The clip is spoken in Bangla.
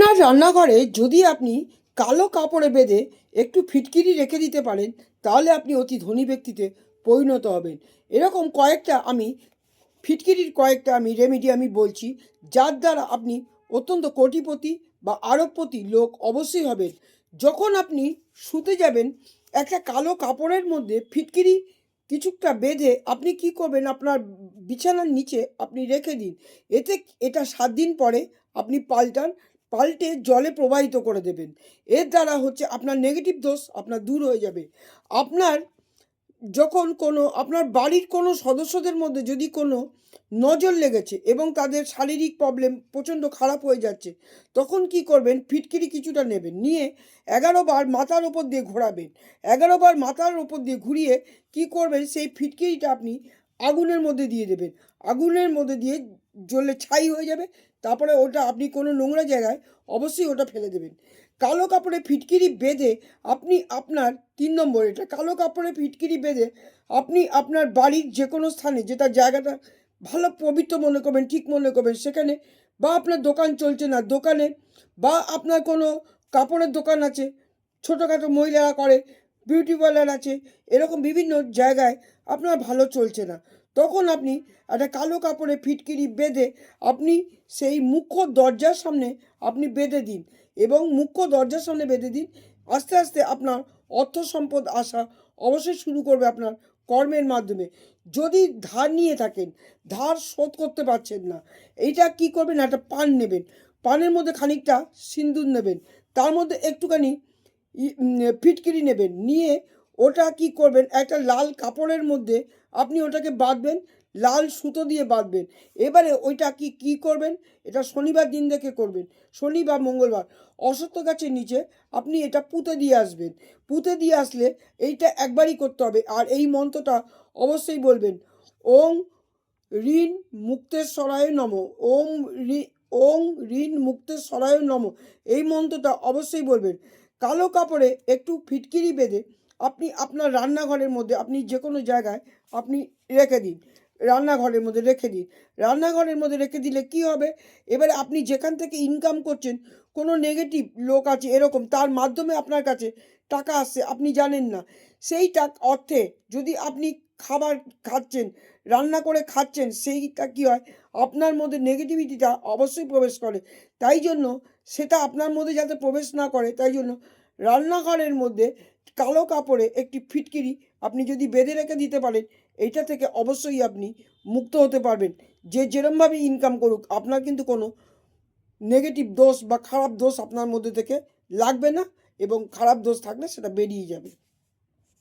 আপনার রান্নাঘরে যদি আপনি কালো কাপড়ে বেঁধে একটু ফিটকিরি রেখে দিতে পারেন, তাহলে আপনি অতি ধনী ব্যক্তিতে পরিণত হবেন। এরকম কয়েকটা আমি, ফিটকিরির কয়েকটা আমি রেমেডি আমি বলছি, যার দ্বারা আপনি অত্যন্ত কোটিপতি বা আরবপতি লোক অবশ্যই হবেন। যখন আপনি শুতে যাবেন, একটা কালো কাপড়ের মধ্যে ফিটকিরি কিছুটা বেঁধে আপনি কি করবেন, আপনার বিছানার নিচে আপনি রেখে দিন। এতে, এটা সাত দিন পরে আপনি পাল্টান পাল্টে জলে প্রবাহিত করে দেবেন। এর দ্বারা হচ্ছে আপনার নেগেটিভ দোষ আপনার দূর হয়ে যাবে। আপনার যখন কোনো, আপনার বাড়ির কোনো সদস্যদের মধ্যে যদি কোনো নজর লেগেছে এবং তাদের শারীরিক প্রবলেম প্রচণ্ড খারাপ হয়ে যাচ্ছে, তখন কি করবেন? ফিটকিরি কিছুটা নেবেন। নিয়ে এগারো বার মাথার ওপর দিয়ে ঘোরাবেন। এগারো বার মাথার ওপর দিয়ে ঘুরিয়ে কি করবেন? সেই ফিটকিরিটা আপনি আগুনের মধ্যে দিয়ে দেবেন। আগুনের মধ্যে দিয়ে জ্বলে ছাই হয়ে যাবে, তারপরে ওটা আপনি কোনো নোংরা জায়গায় অবশ্যই ওটা ফেলে দেবেন। কালো কাপড়ে ফিটকিরি বেঁধে আপনি আপনার, তিন নম্বর এটা, কালো কাপড়ে ফিটকিরি বেঁধে আপনি আপনার বাড়ির যে কোনো স্থানে যেটা জায়গাটা ভালো পবিত্র মনে করবেন, ঠিক মনে করবেন, সেখানে বা আপনার দোকান চলছে না, দোকানে বা আপনার কোনো কাপড়ের দোকান আছে, ছোটোখাটো মহিলারা করে বিউটি পার্লার আছে, এরকম বিভিন্ন জায়গায় আপনার ভালো চলছে না। তখন আপনি একটা কালো কাপড়ে ফিটকিরি বেঁধে আপনি সেই মুখ্য দরজার সামনে আপনি বেঁধে দিন এবং মুখ্য দরজার সামনে বেঁধে দিন। আস্তে আস্তে আপনার অর্থ সম্পদ আসা অবশ্যই শুরু করবে আপনার কর্মের মাধ্যমে। যদি ধার নিয়ে থাকেন, ধার শোধ করতে পারছেন না, এইটা কি করবেন? একটা পান নেবেন। পানের মধ্যে খানিকটা সিন্দুর নেবেন। তার মধ্যে একটুখানি ফিটকিরি নেবেন। নিয়ে ওটা কি করবেন? একটা লাল কাপড়ের মধ্যে আপনি ওটাকে বাঁধবেন, লাল সুতো দিয়ে বাঁধবেন। এবারে ওইটা কি কি করবেন? এটা শনিবার দিন দেখে করবেন। শনি বা মঙ্গলবার। অসত্য গাছের নিচে আপনি এটা পুঁতে দিয়ে আসবেন। পুঁতে দিয়ে আসলে এইটা একবারই করতে হবে। আর এই মন্ত্রটা অবশ্যই বলবেন, ওং ঋণ মুক্তেশ্বরায় নম। ওম রি, ওং ঋণ মুক্তেশ্বরায় নম। এই মন্ত্রটা অবশ্যই বলবেন। কালো কাপড়ে একটু ফিটকিরি বেঁধে আপনি আপনার রান্নাঘরের মধ্যে আপনি যে কোনো জায়গায় আপনি রেখে দিন। রান্নাঘরের মধ্যে রেখে দিন। রান্নাঘরের মধ্যে রেখে দিলে কি হবে? এবারে আপনি যেখান থেকে ইনকাম করছেন, কোনো নেগেটিভ লোক আছে এরকম, তার মাধ্যমে আপনার কাছে টাকা আসছে, আপনি জানেন না। সেই টাক অর্থে যদি আপনি খাবার খাচ্ছেন, রান্না করে খাচ্ছেন, সেইটা কী হয়? আপনার মধ্যে নেগেটিভিটিটা অবশ্যই প্রবেশ করে। তাই জন্য সেটা আপনার মধ্যে যাতে প্রবেশ না করে, তাই জন্য রান্নাঘরের মধ্যে কালো কাপড়ে একটি ফিটকিরি আপনি যদি বেঁধে রেখে দিতে পারেন, এইটা থেকে অবশ্যই আপনি মুক্ত হতে পারবেন। যে যেরমভাবে ইনকাম করুক, আপনার কিন্তু কোনো নেগেটিভ দোষ বা খারাপ দোষ আপনার মধ্যে থেকে লাগবে না এবং খারাপ দোষ থাকলে সেটা বেরিয়ে যাবে।